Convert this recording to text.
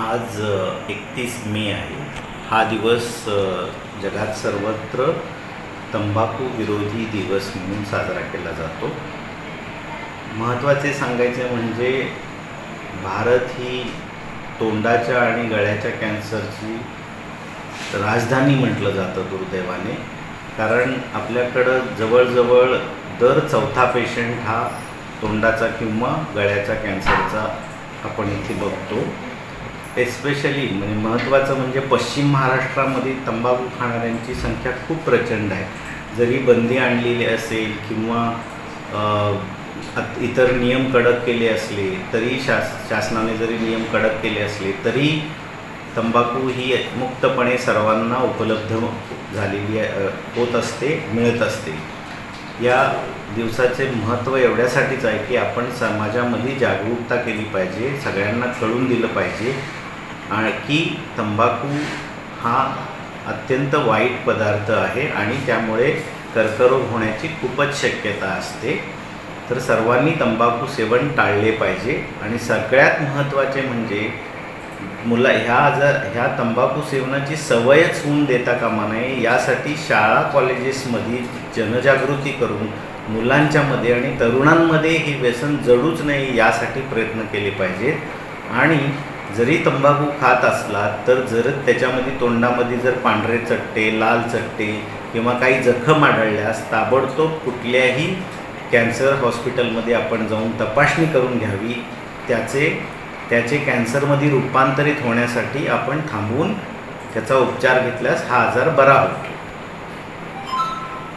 आज एकतीस मे आहे. हा दिवस जगात सर्वत्र तंबाखू विरोधी दिवस म्हणून साजरा केला जातो. महत्त्वाचे सांगायचे म्हणजे भारत ही तोंडाच्या आणि गळ्याच्या कॅन्सरची राजधानी म्हटलं जातं दुर्दैवाने. कारण आपल्याकडं जवळजवळ दर चौथा पेशंट हा तोंडाचा किंवा गळ्याचा कॅन्सरचा आपण इथे बघतो. एस्पेशली म्हणजे महत्त्वाचं म्हणजे पश्चिम महाराष्ट्रामध्ये तंबाखू खाणाऱ्यांची संख्या खूप प्रचंड आहे. जरी बंदी आणलेली असेल किंवा इतर नियम कडक केले असले तरी शास शासनाने जरी नियम कडक केले असले तरी तंबाखू ही मुक्तपणे सर्वांना उपलब्ध झालेली आहे, होत असते मिळत असते. या दिवसाचे महत्त्व एवढ्यासाठीच आहे की आपण समाजामध्ये जागरूकता केली पाहिजे सगळ्यांना कळून दिलं पाहिजे की तंबाखू हा अत्यंत वाईट पदार्थ आहे आणि त्यामुळे कर्करोग होण्याची खूपच शक्यता असते. तर सर्वांनी तंबाखू सेवन टाळले पाहिजे. आणि सगळ्यात महत्त्वाचे म्हणजे मुला ह्या आजार ह्या तंबाखू सेवनाची सवयच होऊन देता कामा नये. यासाठी शाळा कॉलेजेसमध्ये जनजागृती करून मुलांच्यामध्ये आणि तरुणांमध्ये ही व्यसन जडूच नाही यासाठी प्रयत्न केले पाहिजेत. आणि जरी तंबाखू खात असला तर जर त्याच्यामध्ये तोंडामध्ये जर पांढरे चट्टे लाल चट्टे किंवा काही जखम आढळल्यास ताबडतोब कुठल्याही कॅन्सर हॉस्पिटलमध्ये आपण जाऊन तपासणी करून घ्यावी. त्याचे त्याचे कॅन्सरमध्ये रूपांतरित होण्यासाठी आपण थांबवून त्याचा उपचार घेतल्यास हा आजार बरा होतो.